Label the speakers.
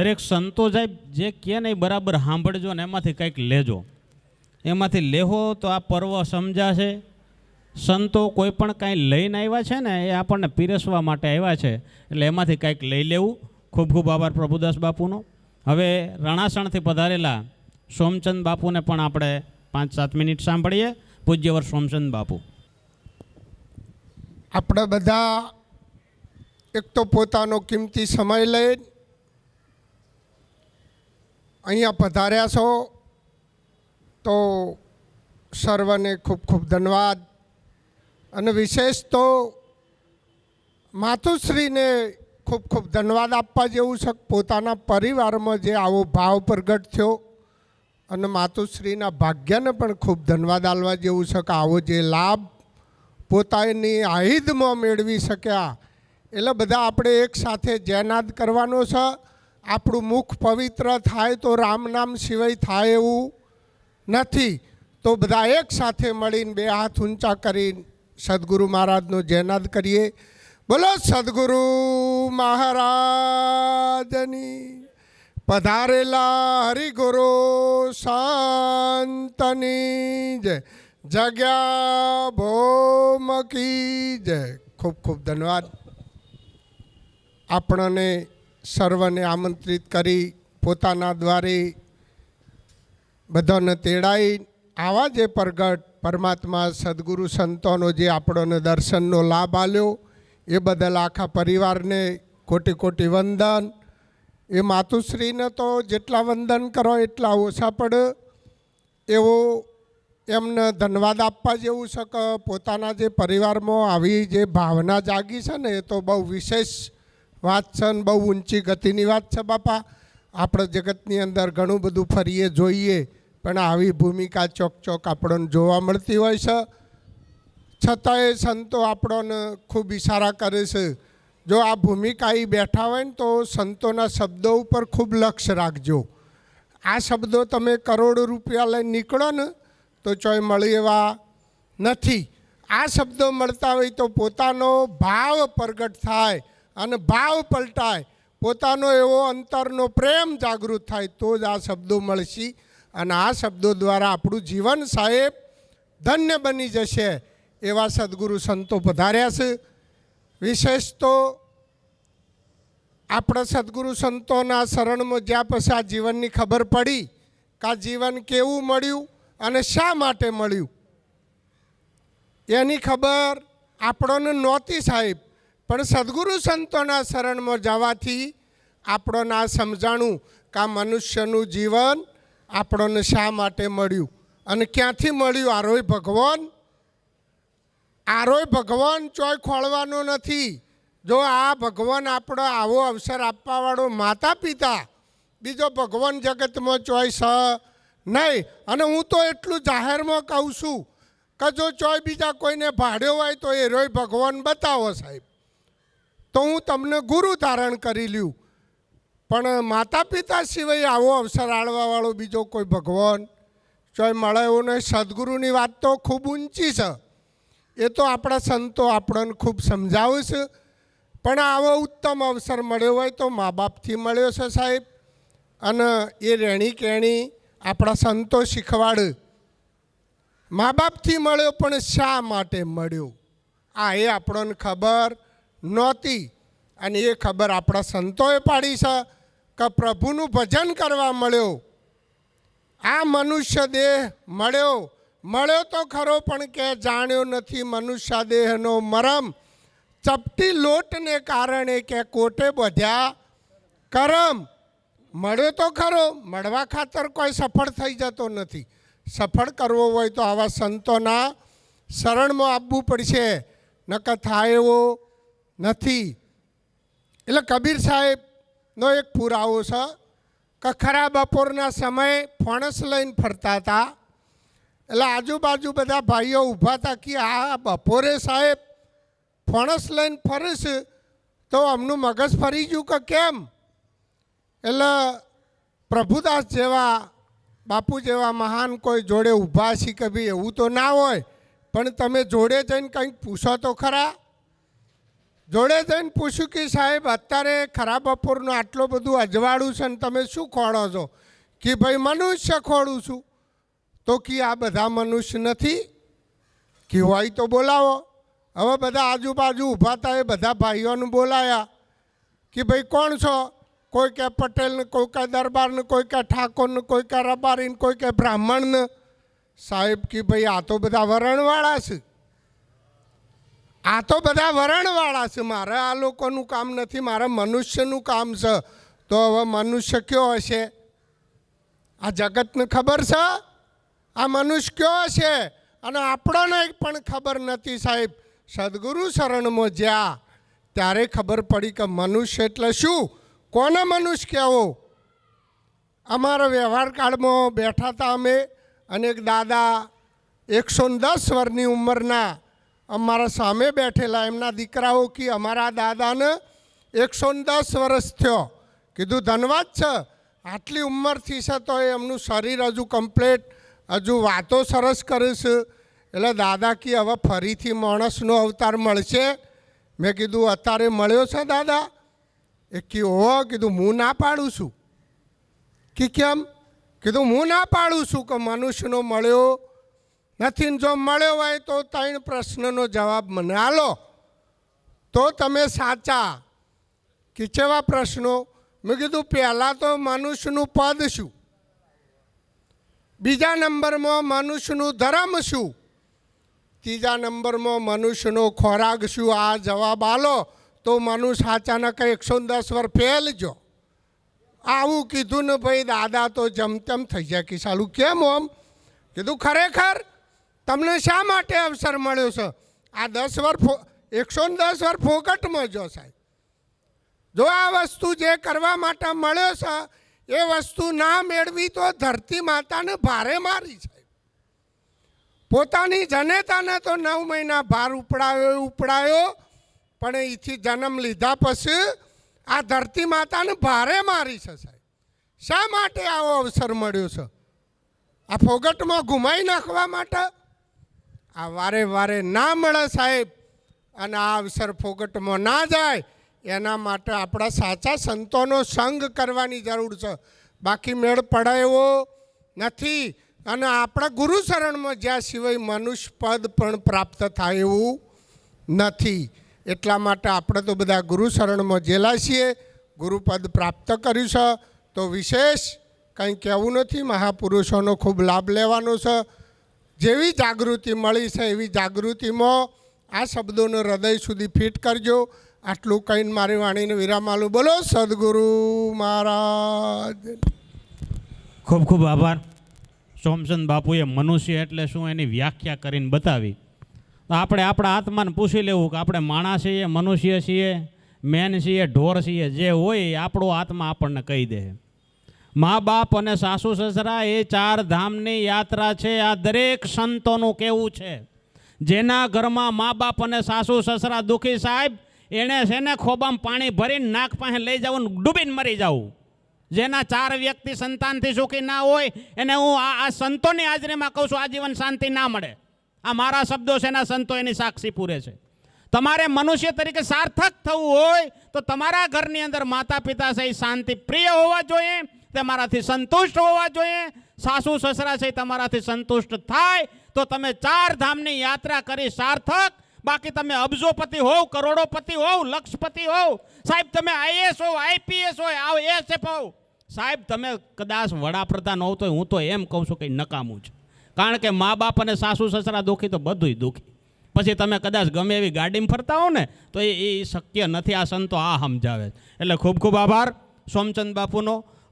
Speaker 1: દરેક સંતો સાહેબ જે કહે ને બરાબર સાંભળજો ને એમાંથી કંઈક લેજો. એમાંથી લેહો તો આ પર્વ સમજાશે. સંતો કોઈ પણ કાંઈ લઈને આવ્યા છે ને, એ આપણને પીરસવા માટે આવ્યા છે, એટલે એમાંથી કંઈક લઈ લેવું. ખૂબ ખૂબ આભાર પ્રભુદાસ બાપુનો. હવે રણાસણથી પધારેલા સોમચંદ બાપુને પણ આપણે પાંચ સાત મિનિટ સાંભળીએ. પૂજ્યવર સોમચંદ બાપુ.
Speaker 2: આપણે બધા એક તો પોતાનો કિંમતી સમય લઈ અહીંયા પધાર્યા છો, તો સર્વને ખૂબ ખૂબ ધન્યવાદ. અને વિશેષ તો માતુશ્રીને ખૂબ ખૂબ ધન્યવાદ આપવા જેવું છે, પોતાના પરિવારમાં જે આવો ભાવ પ્રગટ થયો અને માતુશ્રીના ભાગ્યને પણ ખૂબ ધન્યવાદ આપવા જેવું છે કે આવો જે લાભ પોતાની આહિદમાં મેળવી શક્યા. એટલે બધા આપણે એક સાથે જયનાદ કરવાનો છે. આપણું મુખ પવિત્ર થાય તો રામ નામ સિવાય થાય એવું નથી. તો બધા એક સાથે મળીને બે હાથ ઊંચા કરીને સદગુરુ મહારાજનો જયનાદ કરીએ. બોલો સદગુરુ મહારાજની પધારેલા હરિગુરુ શાંતની જય. જગ્યા ભોમકી જય. ખૂબ ખૂબ ધન્યવાદ. આપણને સર્વને આમંત્રિત કરી પોતાના દ્વારે બધાને તેડાઈ. આવા જે પ્રગટ પરમાત્મા સદગુરુ સંતોનો જે આપણોને દર્શનનો લાભ આલ્યો, એ બદલ આખા પરિવારને કોટી કોટી વંદન. એ માતુશ્રીને તો જેટલા વંદન કરો એટલા ઓછા પડે. એવો એમને ધન્યવાદ આપવા જેવું છે પોતાના જે પરિવારમાં આવી જે ભાવના જાગી છે ને, એ તો બહુ વિશેષ વાત છે ને બહુ ઊંચી ગતિની વાત છે બાપા. આપણે જગતની અંદર ઘણું બધું ફરીએ જોઈએ, પણ આવી ભૂમિકા ચોક ચોક આપણને જોવા મળતી હોય છે. છતાંય સંતો આપણને ખૂબ ઇશારા કરે છે. જો આ ભૂમિકા એ બેઠા હોય ને તો સંતોના શબ્દો ઉપર ખૂબ લક્ષ્ય રાખજો. આ શબ્દો તમે કરોડો રૂપિયા લઈને નીકળો ને તો ચોય મળી એવા નથી. આ શબ્દો મળતા હોય તો પોતાનો ભાવ પ્રગટ થાય. અને ભાવ પલટાય, પોતાનો એવો અંતરનો પ્રેમ જાગૃત થાય, તો જ આ શબ્દો મળશે. અને આ શબ્દો દ્વારા આપણું જીવન સાહેબ ધન્ય બની જશે એવા સદગુરુ સંતો પધાર્યા છે. વિશેષ તો આપણા સદગુરુ સંતોના શરણમાં જ્યાં પછી આ જીવનની ખબર પડી કે આ જીવન કેવું મળ્યું અને શા માટે મળ્યું. એની ખબર આપણને નહોતી સાહેબ. પણ સદગુરુ સંતોના શરણમાં જવાથી આપણને આ સમજાણું કે આ મનુષ્યનું જીવન આપણને શા માટે મળ્યું? અને ક્યાંથી મળ્યું? આરોય ભગવાન? આરોય ભગવાન ચોય ખોળવાનો નથી. જો આ ભગવાન આપણો આવો અવસર આપવાવાળો માતા પિતા બીજો ભગવાન જગતમાં ચોય સ નહીં. અને હું તો એટલું જાહેરમાં કહું છું કે જો ચોય બીજા કોઈને ભાડ્યો હોય તો એ રોય ભગવાન બતાવો સાહેબ. તો હું તમને ગુરુ ધારણ કરી લ્યું. પણ માતા પિતા સિવાય આવો અવસર આળવાવાળો બીજો કોઈ ભગવાન? ચોય મળે એવું નહીં, સદગુરુની વાત તો ખૂબ ઊંચી છે. એ તો આપણા સંતો આપણને ખૂબ સમજાવે છે. પણ આવો ઉત્તમ અવસર મળ્યો હોય તો મા બાપથી મળ્યો છે સાહેબ. અને એ રહેણી કહેણી આપણા સંતો શીખવાડે. મા બાપથી મળ્યો પણ શા માટે મળ્યો? આ એ આપણને ખબર. નહોતી. અને એ ખબર આપણા સંતોએ પાડી છે કે પ્રભુનું ભજન કરવા મળ્યો. આ મનુષ્ય દેહ મળ્યો. મળ્યો તો ખરો, પણ કે જાણ્યો નથી મનુષ્ય દેહનો મરમ. ચપટી લોટને કારણે કે કોટે બધ્યા કરમ. મળ્યો તો ખરો, મળવા ખાતર કોઈ સફળ થઈ જતો નથી. સફળ કરવો હોય તો આવા સંતોના શરણમાં આવવું પડશે. નકર થાય એવો નથી. એટલે કબીર સાહેબનો એક પુરાવો છે કે ખરા બપોરના સમયે ફણસ લઈને ફરતા હતા. એટલે આજુબાજુ બધા ભાઈઓ ઊભા હતા કે આ બપોરે સાહેબ ફણસ લઈને ફરે છે તો અમનું મગજ ફરી ગયું કે કેમ? એટલે પ્રભુદાસ જેવા, બાપુ જેવા મહાન કોઈ જોડે ઊભા છે કે ભાઈ એવું તો ના હોય, પણ તમે જોડે જઈને કંઈક પૂછો તો ખરા. જોડે જઈને પૂછ્યું કે સાહેબ, અત્યારે ખરાબ બપોરનું આટલું બધું અજવાળું છે ને તમે શું ખોળો છો? કે ભાઈ, મનુષ્ય ખોળું છું. તો કે આ બધા મનુષ્ય નથી? કે હોય તો બોલાવો. હવે બધા આજુબાજુ ઊભા હતા એ બધા ભાઈઓને બોલાયા. કે ભાઈ, કોણ છો? કોઈ કે પટેલને, કોઈ કે દરબારને, કોઈ કે ઠાકોરને, કોઈ કે રબારીને, કોઈ કે બ્રાહ્મણને. સાહેબ, કે ભાઈ, આ તો બધા વરણવાળા છે. આ તો બધા વરણવાળા છે. મારે આ લોકોનું કામ નથી, મારે મનુષ્યનું કામ છે. તો હવે મનુષ્ય કયો હશે? આ જગતને ખબર છે? આ મનુષ્ય કયો હશે? અને આપણને પણ ખબર નથી સાહેબ. સદગુરુ શરણમાં જ્યાં, ત્યારે ખબર પડી કે મનુષ્ય એટલે શું? કોને મનુષ્ય કહેવો? અમારા વ્યવહાર કાળમાં બેઠા હતા અમે અને એક દાદા એકસો દસ વર્ષની ઉંમરના અમારા સામે બેઠેલા એમના દીકરાઓ કે અમારા દાદાને એકસો દસ વર્ષ થયો. કીધું, ધનવાદ છે. આટલી ઉંમરથી છે તો એમનું શરીર હજુ કમ્પ્લેટ હજુ વાતો સરસ કરે છે. એટલે દાદા કે, હવે ફરીથી માણસનો અવતાર મળશે. મેં કીધું, અત્યારે મળ્યો છે દાદા. એ કે ઓ કીધું, હું ના પાડું છું. કે કેમ? કીધું, હું ના પાડું છું કે મનુષ્યનો મળ્યો નથી જો મળ્યો હોય તો ત્રણ પ્રશ્નનો જવાબ મને આલો. તો તમે સાચા. કે કેવા પ્રશ્નો? મેં કીધું પહેલાં તો મનુષ્યનું પદ શું? બીજા નંબરમાં મનુષ્યનું ધર્મ શું? ત્રીજા નંબરમાં મનુષ્યનો ખોરાક શું? આ જવાબ આલો. તો મનુષ્ય અચાનક એકસો દસ વાર ફેલજો આવું કીધું ને ભાઈ દાદા તો જમતમ થઈ જાય. કે સાલું કેમ ઓમ? કીધું ખરેખર તમને શા માટે અવસર મળ્યો છે? આ દસ વર્ષ એકસો દસ વર્ષ ફોકટમાં જો સાહેબ. જો આ વસ્તુ જે કરવા માટે મળ્યો છે, એ વસ્તુ ના મેળવી તો ધરતી માતાને ભારે મારી છે પોતાની જનેતાને તો નવ મહિના ભાર ઉપડાયો ઉપડાયો, પણ એથી જન્મ લીધા પછી આ ધરતી માતાને ભારે મારી છે સાહેબ. શા માટે આવો અવસર મળ્યો છે? આ ફોગટમાં ઘુમાઈ નાખવા માટે આ વારે વારે ના મળે સાહેબ. અને આ અવસર ફોગટમાં ના જાય, એના માટે આપણા સાચા સંતોનો સંગ કરવાની જરૂર છે. બાકી મેળ પડે એવો નથી. અને આપણા ગુરુ શરણમાં જ્યાં સિવાય મનુષ્ય પદ પણ પ્રાપ્ત થાય એવું નથી. એટલા માટે આપણે તો બધા ગુરુ શરણમાં જેલા છીએ. ગુરુપદ પ્રાપ્ત કર્યું છે. તો વિશેષ કંઈ કહેવું નથી. મહાપુરુષોનો ખૂબ લાભ લેવાનો છે. જેવી જાગૃતિ મળી છે, એવી જાગૃતિમાં આ શબ્દોને હૃદય સુધી ફિટ કરજો. આટલું કહીને મારી વાણીને વિરામ આલું બોલો, સદગુરુ મહારાજ.
Speaker 1: ખૂબ ખૂબ આભાર. સોમચંદ બાપુએ મનુષ્ય એટલે શું એની વ્યાખ્યા કરીને બતાવી. તો આપણે આપણા આત્માને પૂછી લેવું કે આપણે માણસ છીએ, મનુષ્ય છીએ, મેન છીએ, ઢોર છીએ, જે હોય એ આપણો આત્મા આપણને કહી દે. મા બાપ અને સાસુ સસરા એ ચાર ધામની યાત્રા છે. આ દરેક સંતોનું કેવું છે? જેના ઘરમાં મા બાપ અને સાસુ સસરા દુઃખી સાહેબ, એણે છે ખોબામાં પાણી ભરીને નાક પાસે લઈ જવું ડૂબીને મરી જવું જેના ચાર વ્યક્તિ સંતાનથી સુખી ના હોય, એને હું આ આ સંતોની હાજરીમાં કહું છું, આજીવન શાંતિ ના મળે. આ મારા શબ્દો છે એના સંતો એની સાક્ષી પૂરે છે. તમારે મનુષ્ય તરીકે સાર્થક થવું હોય, તો તમારા ઘરની અંદર માતા પિતા સહિત શાંતિ પ્રિય હોવા જોઈએ. તમારાથી સંતુષ્ટ હોવા જોઈએ. સાસુ સસરા છે તમારાથી સંતુષ્ટ થાય તો તમે ચાર ધામની યાત્રા કરી સાર્થક. બાકી તમે અબજોપતિ હોવ, કરોડોપતિ હોવ, લક્ષપતિ હોવ. સાહેબ, તમે આઈએસ હોવ, આઈપીએસ હોય, આવ એસએફ હોવ. સાહેબ, તમે કદાચ વડાપ્રધાન હોવ તો હું તો એમ કહું છું કે નકામું છે. કારણ કે મા બાપ અને સાસુ સસરા દુઃખી તો બધુંય દુઃખી. પછી તમે કદાચ ગમે એવી ગાડીમાં ફરતા હો ને, તો એ એ શક્ય નથી. આ સંતો આ સમજાવે એટલે ખૂબ ખૂબ આભાર. સોમચંદ બાપુનો